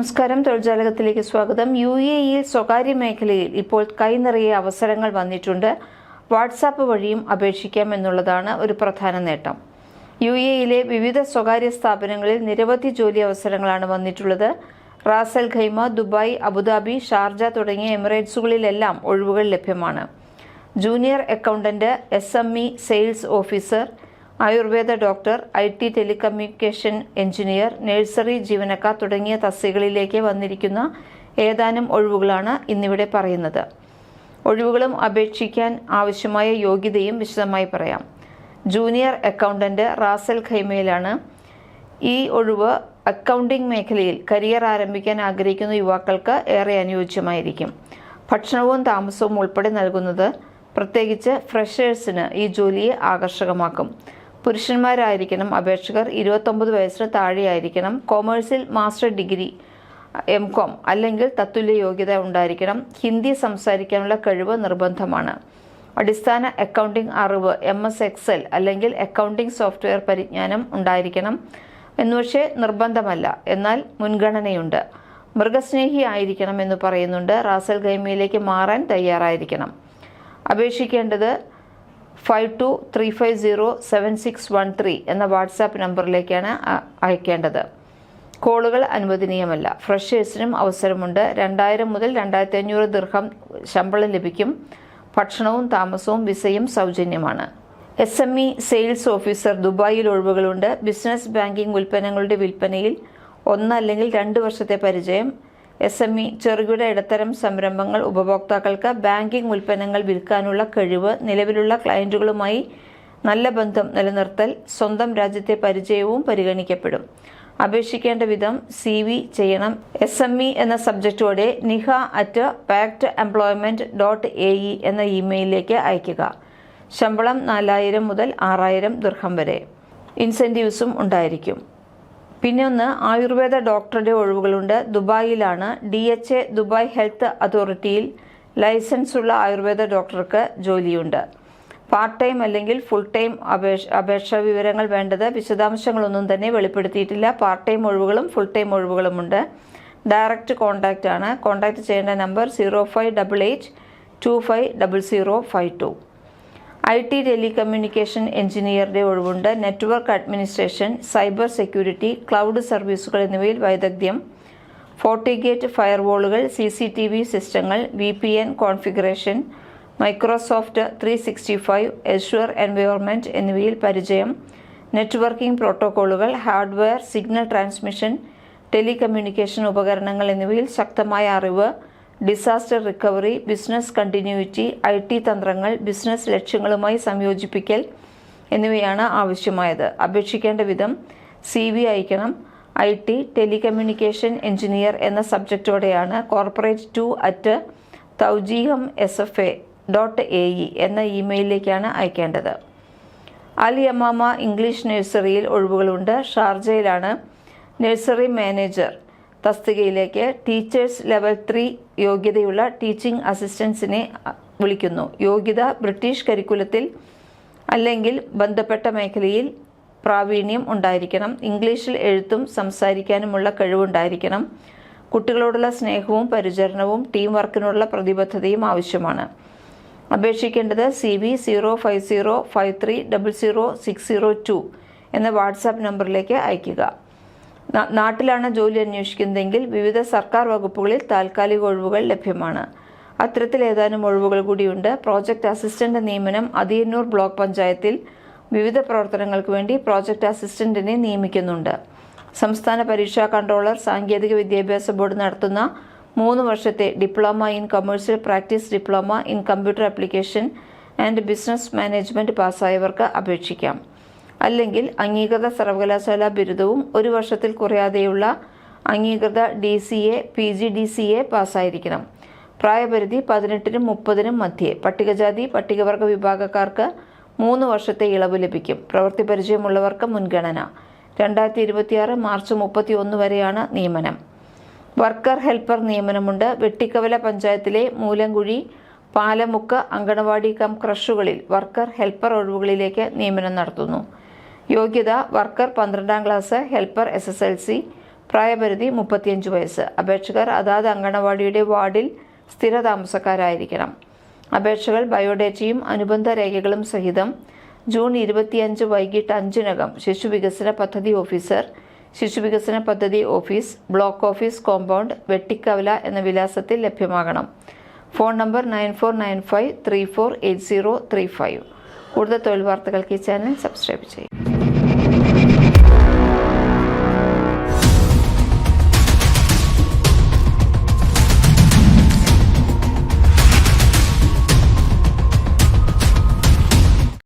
നമസ്കാരം. തൊഴിൽജാലകത്തിലേക്ക് സ്വാഗതം. U A ഇയിൽ സ്വകാര്യ മേഖലയിൽ ഇപ്പോൾ കൈനിറയെ അവസരങ്ങൾ വന്നിട്ടുണ്ട്. വാട്സാപ്പ് വഴിയും അപേക്ഷിക്കാം എന്നുള്ളതാണ് ഒരു പ്രധാന നേട്ടം. യു എ ഇയിലെ വിവിധ സ്വകാര്യ സ്ഥാപനങ്ങളിൽ നിരവധി ജോലി അവസരങ്ങളാണ് വന്നിട്ടുള്ളത്. Ras al Khaimah Dubai Abu Dhabi Sharjah തുടങ്ങിയ എമിറേറ്റ്സുകളിലെല്ലാം ഒഴിവുകൾ ലഭ്യമാണ്. Junior accountant S M E sales officer Ayurveda doctor I T telecommunication engineer nursery ജീവനക്കാർ തുടങ്ങിയ തസ്തികകളിലേക്ക് വന്നിരിക്കുന്ന ഏതാനും ഒഴിവുകളാണ് ഇന്നിവിടെ പറയുന്നത്. ഒഴിവുകളും അപേക്ഷിക്കാൻ ആവശ്യമായ യോഗ്യതയും വിശദമായി പറയാം. ജൂനിയർ അക്കൗണ്ടന്റ് റാസൽ ഖൈമയിലാണ് ഈ ഒഴിവ് അക്കൗണ്ടിംഗ് മേഖലയിൽ കരിയർ ആരംഭിക്കാൻ ആഗ്രഹിക്കുന്ന യുവാക്കൾക്ക് ഏറെ അനുയോജ്യമായിരിക്കും. ഭക്ഷണവും താമസവും ഉൾപ്പെടെ നൽകുന്നത് പ്രത്യേകിച്ച് ഫ്രഷേഴ്സിന് ഈ ജോലിയെ ആകർഷകമാക്കും. പുരുഷന്മാരായിരിക്കണം. അപേക്ഷകർ ഇരുപത്തൊമ്പത് വയസ്സിന് താഴെയായിരിക്കണം. കൊമേഴ്സിൽ മാസ്റ്റർ ഡിഗ്രി എം കോം അല്ലെങ്കിൽ തത്തുല്യ യോഗ്യത ഉണ്ടായിരിക്കണം. ഹിന്ദി സംസാരിക്കാനുള്ള കഴിവ് നിർബന്ധമാണ്. അടിസ്ഥാന അക്കൗണ്ടിംഗ് അറിവ് എം എസ് എക്സൽ അല്ലെങ്കിൽ അക്കൗണ്ടിംഗ് സോഫ്റ്റ്വെയർ പരിജ്ഞാനം ഉണ്ടായിരിക്കണം. എന്നുവക്ഷേ നിർബന്ധമല്ല. എന്നാൽ മുൻഗണനയുണ്ട്. മൃഗസ്നേഹി ആയിരിക്കണം എന്ന് പറയുന്നുണ്ട്. റാസൽ ഗൈമയിലേക്ക് മാറാൻ തയ്യാറായിരിക്കണം. അപേക്ഷിക്കേണ്ടത് five two three five zero seven six one three എന്ന വാട്സാപ്പ് നമ്പറിലേക്കാണ് അയക്കേണ്ടത്. കോളുകൾ അനുവദനീയമല്ല. ഫ്രഷേഴ്സിനും അവസരമുണ്ട്. രണ്ടായിരം മുതൽ രണ്ടായിരത്തി അഞ്ഞൂറ് ദീർഘം ശമ്പളം ലഭിക്കും. ഭക്ഷണവും താമസവും വിസയും സൗജന്യമാണ്. S M E sales officer ദുബായിൽ ഒഴിവുകളുണ്ട്. ബിസിനസ് ബാങ്കിംഗ് ഉൽപ്പന്നങ്ങളുടെ വിൽപ്പനയിൽ ഒന്ന് അല്ലെങ്കിൽ രണ്ട് വർഷത്തെ പരിചയം. എസ് എം ഇ ചെറുകിട ഇടത്തരം സംരംഭങ്ങൾ ഉപഭോക്താക്കൾക്ക് ബാങ്കിംഗ് ഉൽപ്പന്നങ്ങൾ വിൽക്കാനുള്ള കഴിവ് നിലവിലുള്ള ക്ലയന്റുകളുമായി നല്ല ബന്ധം നിലനിർത്തൽ സ്വന്തം രാജ്യത്തെ പരിചയവും പരിഗണിക്കപ്പെടും. അപേക്ഷിക്കേണ്ട വിധം സി വി ചെയ്യണം. എസ് എം ഇ എന്ന സബ്ജക്റ്റോടെ Niha at pact employment dot A E എന്ന ഇമെയിലിലേക്ക് അയയ്ക്കുക. ശമ്പളം നാലായിരം മുതൽ ആറായിരം ദീർഘം വരെ. ഇൻസെന്റീവ്സും ഉണ്ടായിരിക്കും. പിന്നെ ഒന്ന് ആയുർവേദ ഡോക്ടറുടെ ഒഴിവുകളുണ്ട്. ദുബായിലാണ് D H A Dubai health അതോറിറ്റിയിൽ licence ഉള്ള ആയുർവേദ ഡോക്ടർക്ക് ജോലിയുണ്ട്. പാർട്ട് ടൈം അല്ലെങ്കിൽ ഫുൾ ടൈം അപേക്ഷ അപേക്ഷാ വിവരങ്ങൾ വേണ്ടത് വിശദാംശങ്ങളൊന്നും തന്നെ വെളിപ്പെടുത്തിയിട്ടില്ല. പാർട്ട് ടൈം ഒഴിവുകളും ഫുൾ ടൈം ഒഴിവുകളുമുണ്ട്. ഡയറക്റ്റ് കോൺടാക്റ്റ് ആണ് കോൺടാക്റ്റ് ചെയ്യേണ്ട number zero five double eight two five double zero five two. I T telecommunication എഞ്ചിനീയറുടെ ഒഴിവുണ്ട്. Network administration cyber security cloud സർവീസുകൾ എന്നിവയിൽ വൈദഗ്ധ്യം ഫോർട്ടിഗേറ്റ് ഫയർവോളുകൾ സി സി ടി വി സിസ്റ്റങ്ങൾ V P N configuration Microsoft three sixty five Azure environment എന്നിവയിൽ പരിചയം. Networking പ്രോട്ടോക്കോളുകൾ ഹാർഡ്വെയർ സിഗ്നൽ ട്രാൻസ്മിഷൻ ടെലികമ്മ്യൂണിക്കേഷൻ ഉപകരണങ്ങൾ എന്നിവയിൽ ശക്തമായ അറിവ്. Disaster recovery business continuity I T തന്ത്രങ്ങൾ ബിസിനസ് ലക്ഷ്യങ്ങളുമായി സംയോജിപ്പിക്കൽ എന്നിവയാണ് ആവശ്യമായത്. അപേക്ഷിക്കേണ്ട വിധം സി വി അയക്കണം. ഐ ടി ടെലികമ്മ്യൂണിക്കേഷൻ എഞ്ചിനീയർ എന്ന സബ്ജക്റ്റോടെയാണ് corporate two at Tawjeeh S F A dot A E എന്ന ഇമെയിലിലേക്കാണ് അയക്കേണ്ടത്. അൽ യമാമ ഇംഗ്ലീഷ് നഴ്സറിയിൽ ഒഴിവുകളുണ്ട്. ഷാർജയിലാണ് നഴ്സറി മാനേജർ തസ്തികയിലേക്ക് ടീച്ചേഴ്സ് ലെവൽ ത്രീ യോഗ്യതയുള്ള ടീച്ചിംഗ് അസിസ്റ്റൻസിനെ വിളിക്കുന്നു. യോഗ്യത ബ്രിട്ടീഷ് കരിക്കുലത്തിൽ അല്ലെങ്കിൽ ബന്ധപ്പെട്ട മേഖലയിൽ പ്രാവീണ്യം ഉണ്ടായിരിക്കണം. ഇംഗ്ലീഷിൽ എഴുത്തും സംസാരിക്കാനുമുള്ള കഴിവുണ്ടായിരിക്കണം. കുട്ടികളോടുള്ള സ്നേഹവും പരിചരണവും ടീം വർക്കിനുള്ള പ്രതിബദ്ധതയും ആവശ്യമാണ്. അപേക്ഷിക്കേണ്ടത് C V zero five zero five three double zero six zero two എന്ന വാട്സാപ്പ് നമ്പറിലേക്ക് അയയ്ക്കുക. നാട്ടിലാണ് ജോലി അന്വേഷിക്കുന്നതെങ്കിൽ വിവിധ സർക്കാർ വകുപ്പുകളിൽ താൽക്കാലിക ഒഴിവുകൾ ലഭ്യമാണ്. അത്തരത്തിൽ ഏതാനും ഒഴിവുകൾ കൂടിയുണ്ട്. പ്രോജക്റ്റ് അസിസ്റ്റന്റ് നിയമനം അതിയന്നൂർ ബ്ലോക്ക് പഞ്ചായത്തിൽ വിവിധ പ്രവർത്തനങ്ങൾക്ക് വേണ്ടി പ്രോജക്റ്റ് അസിസ്റ്റന്റിനെ നിയമിക്കുന്നുണ്ട്. സംസ്ഥാന പരീക്ഷാ കൺട്രോളർ സാങ്കേതിക വിദ്യാഭ്യാസ ബോർഡ് നടത്തുന്ന മൂന്ന് വർഷത്തെ diploma in commercial practice diploma in computer application and business management പാസ്സായവർക്ക് അപേക്ഷിക്കാം. അല്ലെങ്കിൽ അംഗീകൃത സർവകലാശാല ബിരുദവും ഒരു വർഷത്തിൽ കുറയാതെയുള്ള അംഗീകൃത D C A P G D C A പാസ്സായിരിക്കണം. പ്രായപരിധി പതിനെട്ടിനും മുപ്പതിനും മധ്യേ. പട്ടികജാതി പട്ടികവർഗ വിഭാഗക്കാർക്ക് മൂന്ന് വർഷത്തെ ഇളവ് ലഭിക്കും. പ്രവൃത്തി പരിചയമുള്ളവർക്ക് മുൻഗണന. രണ്ടായിരത്തി ഇരുപത്തിയാറ് മാർച്ച് മുപ്പത്തി ഒന്ന് വരെയാണ് നിയമനം. വർക്കർ ഹെൽപ്പർ നിയമനമുണ്ട്. വെട്ടിക്കവല പഞ്ചായത്തിലെ മൂലങ്കുഴി പാലമുക്ക് അങ്കണവാടി കം ക്രഷുകളിൽ വർക്കർ ഹെൽപ്പർ ഒഴിവുകളിലേക്ക് നിയമനം നടത്തുന്നു. യോഗ്യത വർക്കർ പന്ത്രണ്ടാം class helper S S L C പ്രായപരിധി മുപ്പത്തിയഞ്ച് വയസ്സ്. അപേക്ഷകർ അതാത് അങ്കണവാടിയുടെ വാർഡിൽ സ്ഥിര താമസക്കാരായിരിക്കണം അപേക്ഷകൾ ബയോഡേറ്റയും അനുബന്ധ രേഖകളും സഹിതം ജൂൺ ഇരുപത്തിയഞ്ച് വൈകിട്ട് അഞ്ചിനകം. ശിശു വികസന പദ്ധതി ഓഫീസർ ശിശു വികസന പദ്ധതി office block office compound Vettikkavala എന്ന വിലാസത്തിൽ ലഭ്യമാകണം. Phone number nine four nine five three four eight zero three five. കൂടുതൽ തൊഴിൽ വാർത്തകൾക്ക് ഈ ചാനൽ സബ്സ്ക്രൈബ് ചെയ്യും